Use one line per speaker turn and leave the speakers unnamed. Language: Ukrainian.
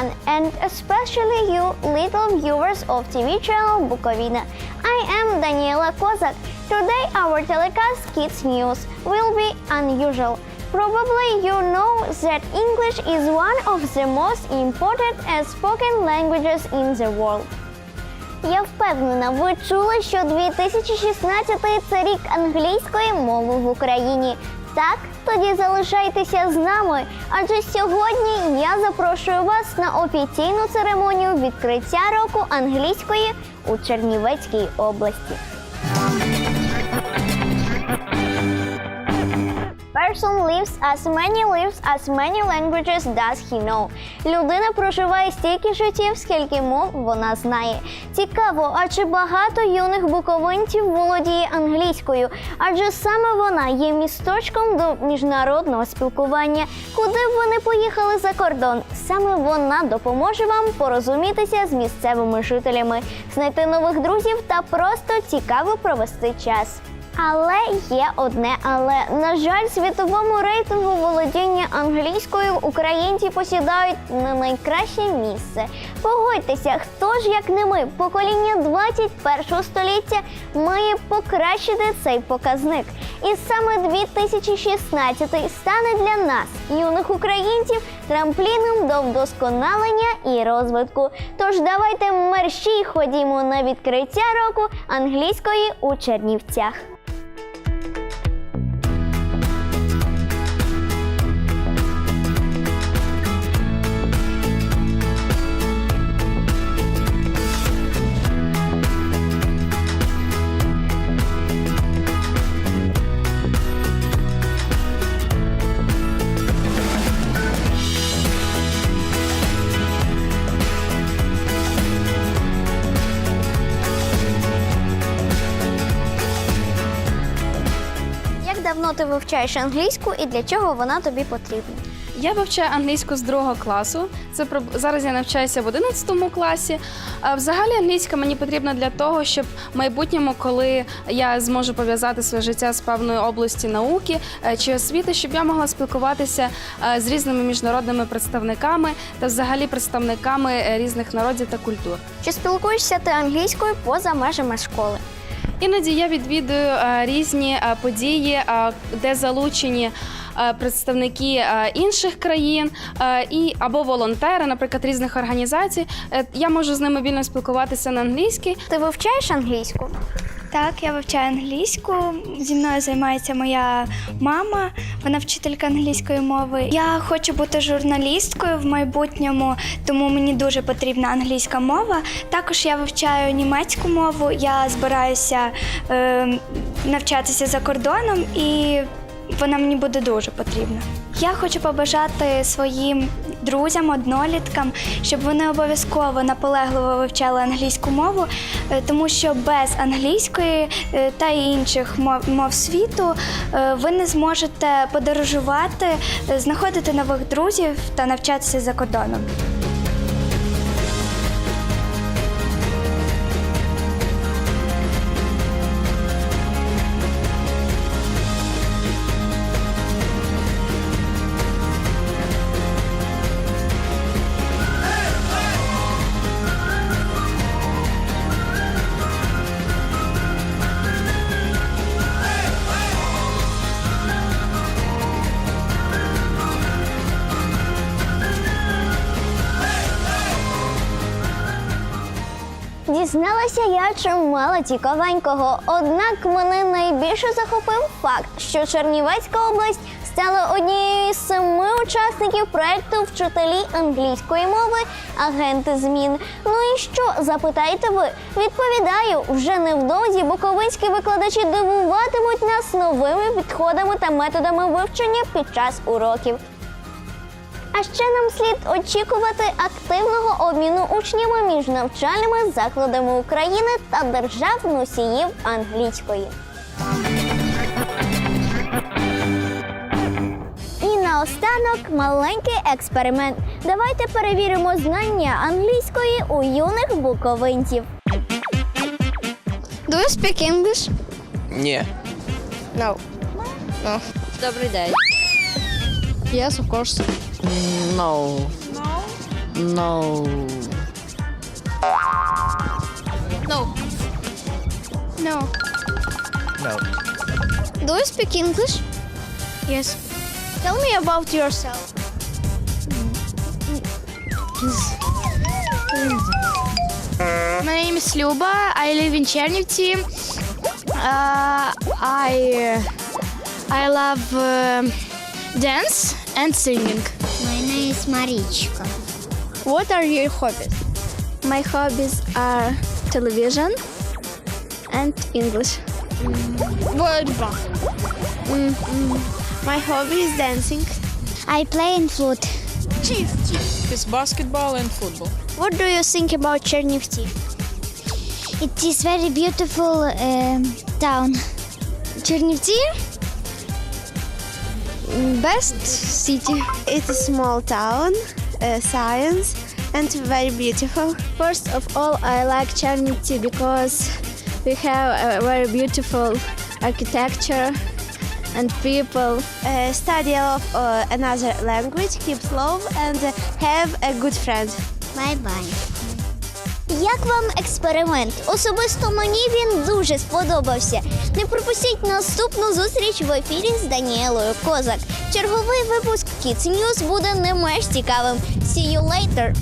everyone, and especially you little viewers of TV channel Bukovina. I am Daniela Kozak. Today our telecast Kids News will be unusual. Probably you know that English is one of the most important and spoken languages in the world. Я впевнена, ви чули, що 2016 – це рік англійської мови в Україні. Так, тоді залишайтеся з нами, адже сьогодні я запрошую вас на офіційну церемонію відкриття року англійської у Чернівецькій області. Person lives as many lives as many languages does he know. Людина проживає стільки життів, скільки мов вона знає. Цікаво, а чи багато юних буковинців володіє англійською? Адже саме вона є місточком до міжнародного спілкування. Куди б ви не поїхали за кордон? Саме вона допоможе вам порозумітися з місцевими жителями, знайти нових друзів та просто цікаво провести час. Але є одне але на жаль, світовому рейтингу володіння англійською українці посідають не найкраще місце. Погодьтеся, хто ж як не ми, покоління 21 століття має покращити цей показник. І саме 2016 стане для нас, юних українців, трампліном до вдосконалення і розвитку. Тож давайте мерщій ходімо на відкриття року англійської у Чернівцях. Давно ти вивчаєш англійську і для чого вона тобі потрібна?
Я вивчаю англійську з другого класу. Це зараз я навчаюся в 11 класі. Взагалі англійська мені потрібна для того, щоб в майбутньому, коли я зможу пов'язати своє життя з певною області науки е, чи освіти, щоб я могла спілкуватися е, з різними міжнародними представниками та взагалі представниками е, різних народів та культур.
Чи спілкуєшся ти англійською поза межами школи?
Іноді я відвідую е, різні е, події, е, де залучені представники інших країн і або волонтери, наприклад, різних організацій. Я можу з ними вільно спілкуватися на англійській.
Ти вивчаєш англійську?
Так, я вивчаю англійську. Зі мною займається моя мама, вона вчителька англійської мови. Я хочу бути журналісткою в майбутньому, тому мені дуже потрібна англійська мова. Також я вивчаю німецьку мову. Я збираюся е, навчатися за кордоном і вона мені буде дуже потрібна. Я хочу побажати своїм друзям, одноліткам, щоб вони обов'язково наполегливо вивчали англійську мову, е, тому що без англійської е, та інших мов, мов світу е, ви не зможете подорожувати, знаходити нових друзів та навчатися за кордоном.
Дізналася я чимало цікавенького. Однак мене найбільше захопив факт, що Чернівецька область стала однією з семи учасників проекту Вчителі англійської мови агенти змін. Ну і що запитаєте ви? Відповідаю, вже невдовзі буковинські викладачі дивуватимуть нас новими підходами та методами вивчення під час уроків. А ще нам слід очікувати активного обміну учнями між навчальними закладами України та держав носіїв англійської. І наостанок маленький експеримент. Давайте перевіримо знання англійської у юних буковинців. Do you speak English?
Ні.
No. No.
Добрий день.
Yes, of course.
No. No.
No. No.
No.
Do you speak English?
Yes.
Tell me about yourself.
My name is Luba. I live in Chernivtsi. Uh, I I love uh, dance and singing.
My name is Marichka.
What are your hobbies?
My hobbies are television and English. My hobby is dancing.
I play in flute. Cheese.
It's basketball and football.
What do you think about Chernivtsi?
It is very beautiful um, town.
Chernivtsi? Best city.
It's a small town, uh, science, and very beautiful.
First of all, I like Chernivtsi because we have a very beautiful architecture and people.
Uh, study of uh, another language, keep love, and have a good friend.
Bye-bye.
Як вам експеримент? Особисто мені він дуже сподобався. Не пропустіть наступну зустріч в ефірі з Даніелою Козак. Черговий випуск Kids News буде не менш цікавим. See you later!